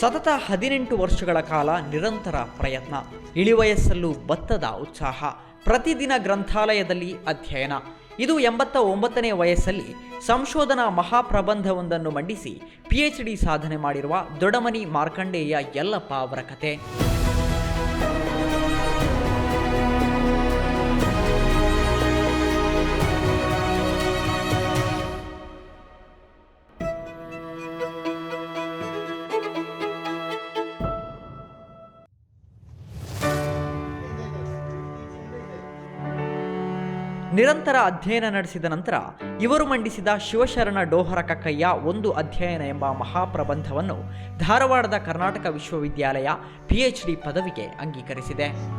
ಸತತ ಹದಿನೆಂಟು ವರ್ಷಗಳ ಕಾಲ ನಿರಂತರ ಪ್ರಯತ್ನ. ಇಳಿವಯಸ್ಸಲ್ಲೂ ಬತ್ತದ ಉತ್ಸಾಹ. ಪ್ರತಿದಿನ ಗ್ರಂಥಾಲಯದಲ್ಲಿ ಅಧ್ಯಯನ. ಇದು ಎಂಬತ್ತ ಒಂಬತ್ತನೇ ವಯಸ್ಸಲ್ಲಿ ಸಂಶೋಧನಾ ಮಹಾಪ್ರಬಂಧವೊಂದನ್ನು ಮಂಡಿಸಿ, ಪಿಎಚ್ಡಿ ಸಾಧನೆ ಮಾಡಿರುವ ದೊಡಮನಿ ಮಾರ್ಕಂಡೇಯ ಯಲ್ಲಪ್ಪ ಅವರ ಕತೆ. ನಿರಂತರ ಅಧ್ಯಯನ ನಡೆಸಿದ ನಂತರ ಇವರು ಮಂಡಿಸಿದ ಶಿವಶರಣ ಡೋಹರ ಕಕ್ಕಯ್ಯ ಒಂದು ಅಧ್ಯಯನ ಎಂಬ ಮಹಾಪ್ರಬಂಧವನ್ನು ಧಾರವಾಡದ ಕರ್ನಾಟಕ ವಿಶ್ವವಿದ್ಯಾಲಯ ಪಿಎಚ್ ಡಿ ಪದವಿಗೆ ಅಂಗೀಕರಿಸಿದೆ.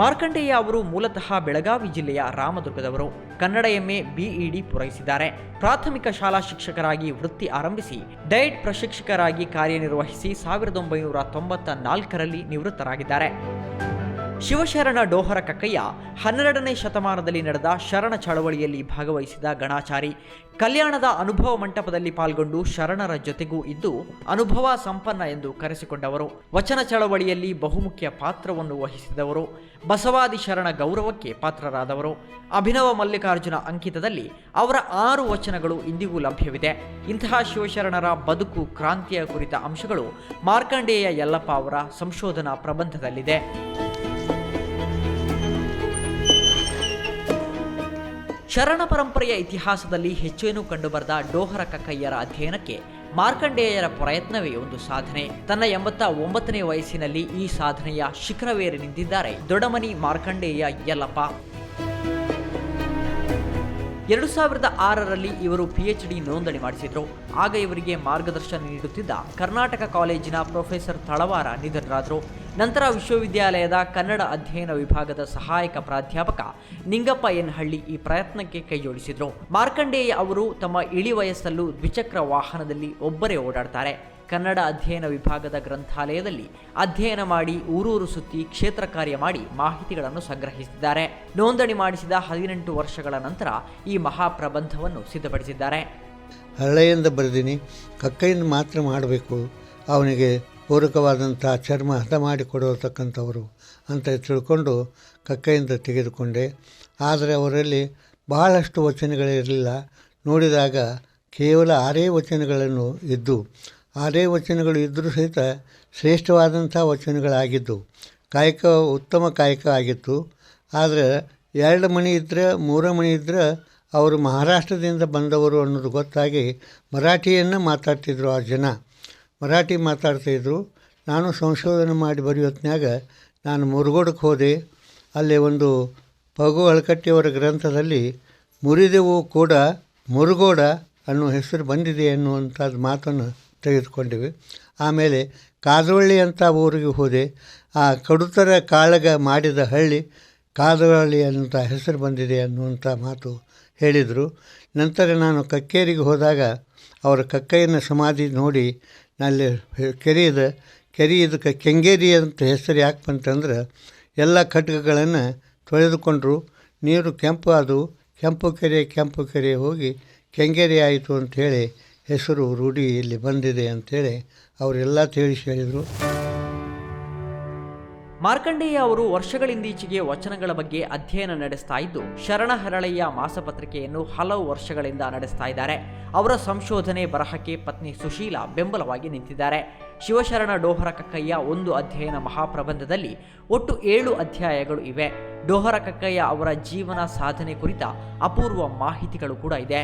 ಮಾರ್ಕಂಡೇಯ ಅವರು ಮೂಲತಃ ಬೆಳಗಾವಿ ಜಿಲ್ಲೆಯ ರಾಮದುರ್ಗದವರು. ಕನ್ನಡ ಎಂಎ ಬಿಇಡಿ ಪೂರೈಸಿದ್ದಾರೆ. ಪ್ರಾಥಮಿಕ ಶಾಲಾ ಶಿಕ್ಷಕರಾಗಿ ವೃತ್ತಿ ಆರಂಭಿಸಿ ಡಯಟ್ ಪ್ರಶಿಕ್ಷಕರಾಗಿ ಕಾರ್ಯನಿರ್ವಹಿಸಿ ಸಾವಿರದ ಒಂಬೈನೂರ ತೊಂಬತ್ತ ನಾಲ್ಕರಲ್ಲಿ ನಿವೃತ್ತರಾಗಿದ್ದಾರೆ. ಶಿವಶರಣ ಡೋಹರ ಕಕ್ಕಯ್ಯ ಹನ್ನೆರಡನೇ ಶತಮಾನದಲ್ಲಿ ನಡೆದ ಶರಣ ಚಳವಳಿಯಲ್ಲಿ ಭಾಗವಹಿಸಿದ ಗಣಾಚಾರಿ, ಕಲ್ಯಾಣದ ಅನುಭವ ಮಂಟಪದಲ್ಲಿ ಪಾಲ್ಗೊಂಡು ಶರಣರ ಜೊತೆಗೂ ಇದ್ದು ಅನುಭವ ಸಂಪನ್ನ ಎಂದು ಕರೆಸಿಕೊಂಡವರು. ವಚನ ಚಳವಳಿಯಲ್ಲಿ ಬಹುಮುಖ್ಯ ಪಾತ್ರವನ್ನು ವಹಿಸಿದವರು. ಬಸವಾದಿ ಶರಣ ಗೌರವಕ್ಕೆ ಪಾತ್ರರಾದವರು. ಅಭಿನವ ಮಲ್ಲಿಕಾರ್ಜುನ ಅಂಕಿತದಲ್ಲಿ ಅವರ ಆರು ವಚನಗಳು ಇಂದಿಗೂ ಲಭ್ಯವಿದೆ. ಇಂತಹ ಶಿವಶರಣರ ಬದುಕು ಕ್ರಾಂತಿಯ ಕುರಿತ ಅಂಶಗಳು ಮಾರ್ಕಂಡೇಯ ಯಲ್ಲಪ್ಪ ಅವರ ಸಂಶೋಧನಾ ಪ್ರಬಂಧದಲ್ಲಿದೆ. ಶರಣ ಪರಂಪರೆಯ ಇತಿಹಾಸದಲ್ಲಿ ಹೆಚ್ಚೇನೂ ಕಂಡುಬರದ ಡೋಹರ ಕಕ್ಕಯ್ಯರ ಅಧ್ಯಯನಕ್ಕೆ ಮಾರ್ಕಂಡೇಯರ ಪ್ರಯತ್ನವೇ ಒಂದು ಸಾಧನೆ. ತನ್ನ ಎಂಬತ್ತ ಒಂಬತ್ತನೇ ವಯಸ್ಸಿನಲ್ಲಿ ಈ ಸಾಧನೆಯ ಶಿಖರವೇರಿ ನಿಂತಿದ್ದಾರೆ ದೊಡಮನಿ ಮಾರ್ಕಂಡೇಯ ಯಲ್ಲಪ್ಪ. ಎರಡು ಸಾವಿರದ ಆರರಲ್ಲಿ ಇವರು ಪಿ ಎಚ್ ಡಿ ನೋಂದಣಿ ಮಾಡಿಸಿದ್ರು. ಆಗ ಇವರಿಗೆ ಮಾರ್ಗದರ್ಶನ ನೀಡುತ್ತಿದ್ದ ಕರ್ನಾಟಕ ಕಾಲೇಜಿನ ಪ್ರೊಫೆಸರ್ ತಳವಾರ ನಿಧನರಾದರು. ನಂತರ ವಿಶ್ವವಿದ್ಯಾಲಯದ ಕನ್ನಡ ಅಧ್ಯಯನ ವಿಭಾಗದ ಸಹಾಯಕ ಪ್ರಾಧ್ಯಾಪಕ ನಿಂಗಪ್ಪ ಎನ್ಹಳ್ಳಿ ಈ ಪ್ರಯತ್ನಕ್ಕೆ ಕೈಜೋಡಿಸಿದ್ರು. ಮಾರ್ಕಂಡೇಯ ಅವರು ತಮ್ಮ ಇಳಿ ವಯಸ್ಸಲ್ಲೂ ದ್ವಿಚಕ್ರ ವಾಹನದಲ್ಲಿ ಒಬ್ಬರೇ ಓಡಾಡ್ತಾರೆ. ಕನ್ನಡ ಅಧ್ಯಯನ ವಿಭಾಗದ ಗ್ರಂಥಾಲಯದಲ್ಲಿ ಅಧ್ಯಯನ ಮಾಡಿ ಊರೂರು ಸುತ್ತಿ ಕ್ಷೇತ್ರ ಕಾರ್ಯ ಮಾಡಿ ಮಾಹಿತಿಗಳನ್ನು ಸಂಗ್ರಹಿಸಿದ್ದಾರೆ. ನೋಂದಣಿ ಮಾಡಿಸಿದ ಹದಿನೆಂಟು ವರ್ಷಗಳ ನಂತರ ಈ ಮಹಾಪ್ರಬಂಧವನ್ನು ಸಿದ್ಧಪಡಿಸಿದ್ದಾರೆ. ಹಳ್ಳೆಯಿಂದ ಬರೆದೀನಿ, ಕಕ್ಕೆಯಿಂದ ಮಾತ್ರ ಮಾಡಬೇಕು. ಅವನಿಗೆ ಪೂರಕವಾದಂಥ ಚರ್ಮ ಹದ ಮಾಡಿ ಕೊಡತಕ್ಕಂಥವರು ಅಂತ ತಿಳ್ಕೊಂಡು ಕಕ್ಕೆಯಿಂದ ತೆಗೆದುಕೊಂಡೆ. ಆದರೆ ಅವರಲ್ಲಿ ಬಹಳಷ್ಟು ವಚನಗಳಿರಲಿಲ್ಲ ನೋಡಿದಾಗ ಕೇವಲ ಆರೇ ವಚನಗಳನ್ನು ಇದ್ದು ಆರೇ ವಚನಗಳು ಇದ್ದರೂ ಸಹಿತ ಶ್ರೇಷ್ಠವಾದಂಥ ವಚನಗಳಾಗಿದ್ದು, ಕಾಯಕ, ಉತ್ತಮ ಕಾಯಕ ಆಗಿತ್ತು. ಆದರೆ ಎರಡು ಮಣಿ ಇದ್ದರೆ ಮೂರು ಮಣಿ ಇದ್ದರೆ ಅವರು ಮಹಾರಾಷ್ಟ್ರದಿಂದ ಬಂದವರು ಅನ್ನೋದು ಗೊತ್ತಾಗಿ ಮರಾಠಿಯನ್ನು ಮಾತಾಡ್ತಿದ್ರು ಆ ಜನ. ಮರಾಠಿ ಮಾತಾಡ್ತಾಯಿದ್ರು ನಾನು ಸಂಶೋಧನೆ ಮಾಡಿ ಬರೆಯೋತ್ನ್ಯಾಗ ನಾನು ಮುರುಗೋಡಕ್ಕೆ ಹೋದೆ. ಅಲ್ಲಿ ಒಂದು ಪಗು ಅಳಕಟ್ಟಿಯವರ ಗ್ರಂಥದಲ್ಲಿ ಮುರಿದೆವು ಕೂಡ ಮುರುಗೋಡ ಅನ್ನೋ ಹೆಸರು ಬಂದಿದೆ ಅನ್ನುವಂಥದ್ದು ಮಾತನ್ನು ತೆಗೆದುಕೊಂಡಿವೆ. ಆಮೇಲೆ ಕಾದವಳ್ಳಿ ಅಂತ ಊರಿಗೆ ಹೋದೆ. ಆ ಕಡುತರ ಕಾಳಗ ಮಾಡಿದ ಹಳ್ಳಿ ಕಾದವಳ್ಳಿ ಅಂತ ಹೆಸರು ಬಂದಿದೆ ಅನ್ನುವಂಥ ಮಾತು ಹೇಳಿದರು. ನಂತರ ನಾನು ಕಕ್ಕೇರಿಗೆ ಹೋದಾಗ ಅವರ ಕಕ್ಕಯ್ಯನ ಸಮಾಧಿ ನೋಡಿ ನಲ್ಲಿ ಕೆರೆಯದ. ಕೆರೆಯದಕ್ಕೆ ಕೆಂಗೇರಿ ಅಂತ ಹೆಸರು ಯಾಕೆ ಬಂತಂದ್ರೆ ಎಲ್ಲ ಕಟ್ಕಗಳನ್ನು ತೊಳೆದುಕೊಂಡರು. ನೀರು ಕೆಂಪು ಅದು ಕೆಂಪು ಕೆರೆ ಕೆಂಪು ಕೆರೆ ಹೋಗಿ ಕೆಂಗೇರಿ ಆಯಿತು ಅಂಥೇಳಿ ಹೆಸರು ರೂಢಿ ಇಲ್ಲಿ ಬಂದಿದೆ ಅಂತೇಳಿ ಅವರೆಲ್ಲ ತಿಳಿಸಿ ಹೇಳಿದರು. ಮಾರ್ಕಂಡೇಯ ಅವರು ವರ್ಷಗಳಿಂದೀಚೆಗೆ ವಚನಗಳ ಬಗ್ಗೆ ಅಧ್ಯಯನ ನಡೆಸ್ತಾ ಇದ್ದು ಶರಣ ಹರಳಯ್ಯ ಮಾಸಪತ್ರಿಕೆಯನ್ನು ಹಲವು ವರ್ಷಗಳಿಂದ ನಡೆಸ್ತಾ ಇದ್ದಾರೆ. ಅವರ ಸಂಶೋಧನೆ ಬರಹಕ್ಕೆ ಪತ್ನಿ ಸುಶೀಲಾ ಬೆಂಬಲವಾಗಿ ನಿಂತಿದ್ದಾರೆ. ಶಿವಶರಣ ಡೋಹರ ಕಕ್ಕಯ್ಯ ಒಂದು ಅಧ್ಯಯನ ಮಹಾಪ್ರಬಂಧದಲ್ಲಿ ಒಟ್ಟು ಏಳು ಅಧ್ಯಾಯಗಳು ಇವೆ. ಡೋಹರ ಕಕ್ಕಯ್ಯ ಅವರ ಜೀವನ ಸಾಧನೆ ಕುರಿತ ಅಪೂರ್ವ ಮಾಹಿತಿಗಳು ಕೂಡ ಇದೆ.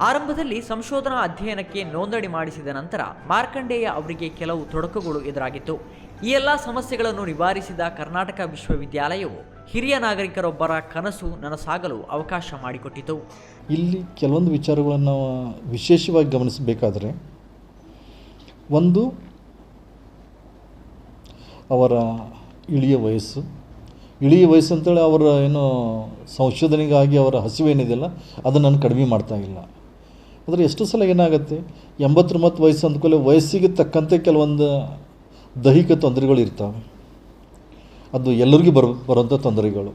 ಆರಂಭದಲ್ಲಿ ಸಂಶೋಧನಾ ಅಧ್ಯಯನಕ್ಕೆ ನೋಂದಣಿ ಮಾಡಿಸಿದ ನಂತರ ಮಾರ್ಕಂಡೇಯ ಅವರಿಗೆ ಕೆಲವು ತೊಡಕುಗಳು ಎದುರಾಗಿತ್ತು. ಈ ಎಲ್ಲ ಸಮಸ್ಯೆಗಳನ್ನು ನಿವಾರಿಸಿದ ಕರ್ನಾಟಕ ವಿಶ್ವವಿದ್ಯಾಲಯವು ಹಿರಿಯ ನಾಗರಿಕರೊಬ್ಬರ ಕನಸು ನನಸಾಗಲು ಅವಕಾಶ ಮಾಡಿಕೊಟ್ಟಿತು. ಇಲ್ಲಿ ಕೆಲವೊಂದು ವಿಚಾರಗಳನ್ನು ವಿಶೇಷವಾಗಿ ಗಮನಿಸಬೇಕಾದರೆ, ಒಂದು, ಅವರ ಇಳಿಯ ವಯಸ್ಸು. ಇಳಿಯ ವಯಸ್ಸು ಅಂತೇಳಿ ಅವರ ಏನು ಸಂಶೋಧನೆಗಾಗಿ ಅವರ ಹಸಿವೇನಿದೆಯಲ್ಲ ಅದನ್ನು ನಾನು ಕಡಿಮೆ ಮಾಡ್ತಾ ಇಲ್ಲ. ಆದರೆ ಎಷ್ಟು ಸಲ ಏನಾಗುತ್ತೆ? ಎಂಬತ್ತೊಂಬತ್ತು ವಯಸ್ಸು ಅಂದ್ಕೊಳ್ಳಿ ವಯಸ್ಸಿಗೆ ತಕ್ಕಂತೆ ಕೆಲವೊಂದು ದೈಹಿಕ ತೊಂದರೆಗಳು ಇರ್ತವೆ. ಅದು ಎಲ್ಲರಿಗೂ ಬರೋ, ಬರುವಂಥ ತೊಂದರೆಗಳು.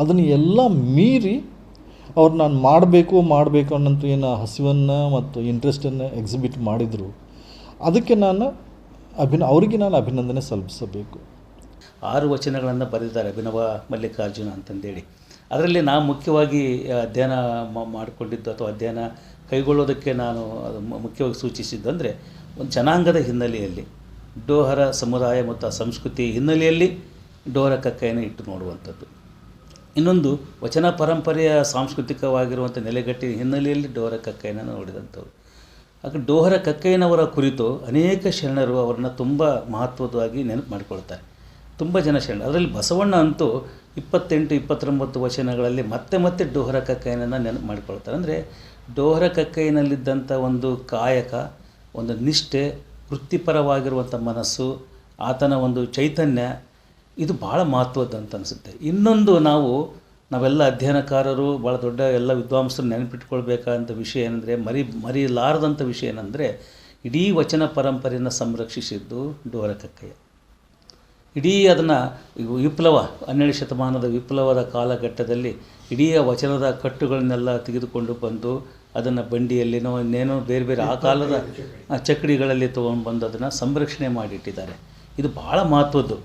ಅದನ್ನು ಎಲ್ಲ ಮೀರಿ ಅವ್ರು ನಾನು ಮಾಡಬೇಕು ಮಾಡಬೇಕು ಅನ್ನೋಂಥ ಏನು ಹಸಿವನ್ನು ಮತ್ತು ಇಂಟ್ರೆಸ್ಟನ್ನು ಎಕ್ಸಿಬಿಟ್ ಮಾಡಿದರು, ಅದಕ್ಕೆ ನಾನು ಅಭಿನ, ಅವರಿಗೆ ನಾನು ಅಭಿನಂದನೆ ಸಲ್ಲಿಸಬೇಕು. ಆರು ವಚನಗಳನ್ನು ಬರೆದಿದ್ದಾರೆ ಅಭಿನವ ಮಲ್ಲಿಕಾರ್ಜುನ ಅಂತಂದೇಳಿ. ಅದರಲ್ಲಿ ನಾನು ಮುಖ್ಯವಾಗಿ ಅಧ್ಯಯನ ಮಾಡಿಕೊಂಡಿದ್ದು ಅಥವಾ ಅಧ್ಯಯನ ಕೈಗೊಳ್ಳೋದಕ್ಕೆ ನಾನು ಅದು ಮುಖ್ಯವಾಗಿ ಸೂಚಿಸಿದ್ದು ಅಂದರೆ ಒಂದು ಜನಾಂಗದ ಹಿನ್ನೆಲೆಯಲ್ಲಿ, ಡೋಹರ ಸಮುದಾಯ ಮತ್ತು ಆ ಸಂಸ್ಕೃತಿ ಹಿನ್ನೆಲೆಯಲ್ಲಿ ಡೋಹರ ಕಕ್ಕೆಯನ್ನು ಇಟ್ಟು ನೋಡುವಂಥದ್ದು. ಇನ್ನೊಂದು, ವಚನ ಪರಂಪರೆಯ ಸಾಂಸ್ಕೃತಿಕವಾಗಿರುವಂಥ ನೆಲೆಗಟ್ಟಿನ ಹಿನ್ನೆಲೆಯಲ್ಲಿ ಡೋಹರ ಕಕ್ಕೆಯನ್ನು ನೋಡಿದಂಥವ್ರು ಹಾಗೆ ಡೋಹರ ಕಕ್ಕಯ್ಯನವರ ಕುರಿತು ಅನೇಕ ಶರಣರು ಅವರನ್ನು ತುಂಬ ಮಹತ್ವದವಾಗಿ ನೆನಪು ಮಾಡಿಕೊಳ್ತಾರೆ. ತುಂಬ ಜನ ಶರಣ ಅದರಲ್ಲಿ ಬಸವಣ್ಣ ಅಂತೂ ಇಪ್ಪತ್ತೆಂಟು, ಇಪ್ಪತ್ತೊಂಬತ್ತು ವಚನಗಳಲ್ಲಿ ಮತ್ತೆ ಮತ್ತೆ ಡೋಹರ ಕಕ್ಕಯ್ಯನನ್ನು ನೆನಪು ಮಾಡಿಕೊಳ್ತಾರೆ. ಅಂದರೆ ಡೋಹರ ಕಕ್ಕೈನಲ್ಲಿದ್ದಂಥ ಒಂದು ಕಾಯಕ, ಒಂದು ನಿಷ್ಠೆ, ವೃತ್ತಿಪರವಾಗಿರುವಂಥ ಮನಸ್ಸು, ಆತನ ಒಂದು ಚೈತನ್ಯ, ಇದು ಭಾಳ ಮಹತ್ವದ್ದು ಅಂತ ಅನಿಸುತ್ತೆ. ಇನ್ನೊಂದು ನಾವು, ನಾವೆಲ್ಲ ಅಧ್ಯಯನಕಾರರು, ಭಾಳ ದೊಡ್ಡ ಎಲ್ಲ ವಿದ್ವಾಂಸರು ನೆನಪಿಟ್ಕೊಳ್ಬೇಕಾದಂಥ ವಿಷಯ ಏನಂದರೆ, ಮರಿ, ಮರಿಲಾರದಂಥ ವಿಷಯ ಏನಂದರೆ, ಇಡೀ ವಚನ ಪರಂಪರೆಯನ್ನು ಸಂರಕ್ಷಿಸಿದ್ದು ಡೋರ ಕಕ್ಕಯ್ಯ. ಇಡೀ ಅದನ್ನು ವಿಪ್ಲವ, ಹನ್ನೆರಡು ಶತಮಾನದ ವಿಪ್ಲವದ ಕಾಲಘಟ್ಟದಲ್ಲಿ ಇಡೀ ವಚನದ ಕಟ್ಟುಗಳನ್ನೆಲ್ಲ ತೆಗೆದುಕೊಂಡು ಬಂದು ಅದನ್ನು ಬಂಡಿಯಲ್ಲಿನೋ ಇನ್ನೇನೋ ಬೇರೆ ಬೇರೆ ಆ ಕಾಲದ ಚಕ್ಕಡಿಗಳಲ್ಲಿ ತೊಗೊಂಡು ಬಂದು ಅದನ್ನು ಸಂರಕ್ಷಣೆ ಮಾಡಿಟ್ಟಿದ್ದಾರೆ. ಇದು ಭಾಳ ಮಹತ್ವದ್ದು.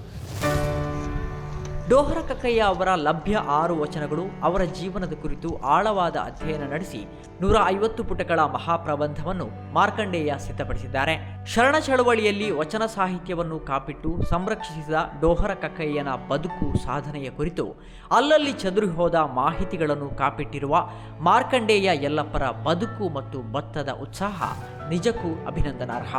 ಡೋಹರ ಕಕ್ಕಯ್ಯ ಅವರ ಲಭ್ಯ ಆರು ವಚನಗಳು ಅವರ ಜೀವನದ ಕುರಿತು ಆಳವಾದ ಅಧ್ಯಯನ ನಡೆಸಿ ನೂರ ಐವತ್ತು ಪುಟಗಳ ಮಹಾಪ್ರಬಂಧವನ್ನು ಮಾರ್ಕಂಡೇಯ ಸಿದ್ಧಪಡಿಸಿದ್ದಾರೆ. ಶರಣ ಚಳವಳಿಯಲ್ಲಿ ವಚನ ಸಾಹಿತ್ಯವನ್ನು ಕಾಪಿಟ್ಟು ಸಂರಕ್ಷಿಸಿದ ಡೋಹರ ಕಕ್ಕಯ್ಯನ ಬದುಕು ಸಾಧನೆಯ ಕುರಿತು ಅಲ್ಲಲ್ಲಿ ಚದುರಿ ಹೋದ ಮಾಹಿತಿಗಳನ್ನು ಕಾಪಿಟ್ಟಿರುವ ಮಾರ್ಕಂಡೇಯ ಯಲ್ಲಪ್ಪರ ಬದುಕು ಮತ್ತು ಭತ್ತದ ಉತ್ಸಾಹ ನಿಜಕ್ಕೂ ಅಭಿನಂದನಾರ್ಹ.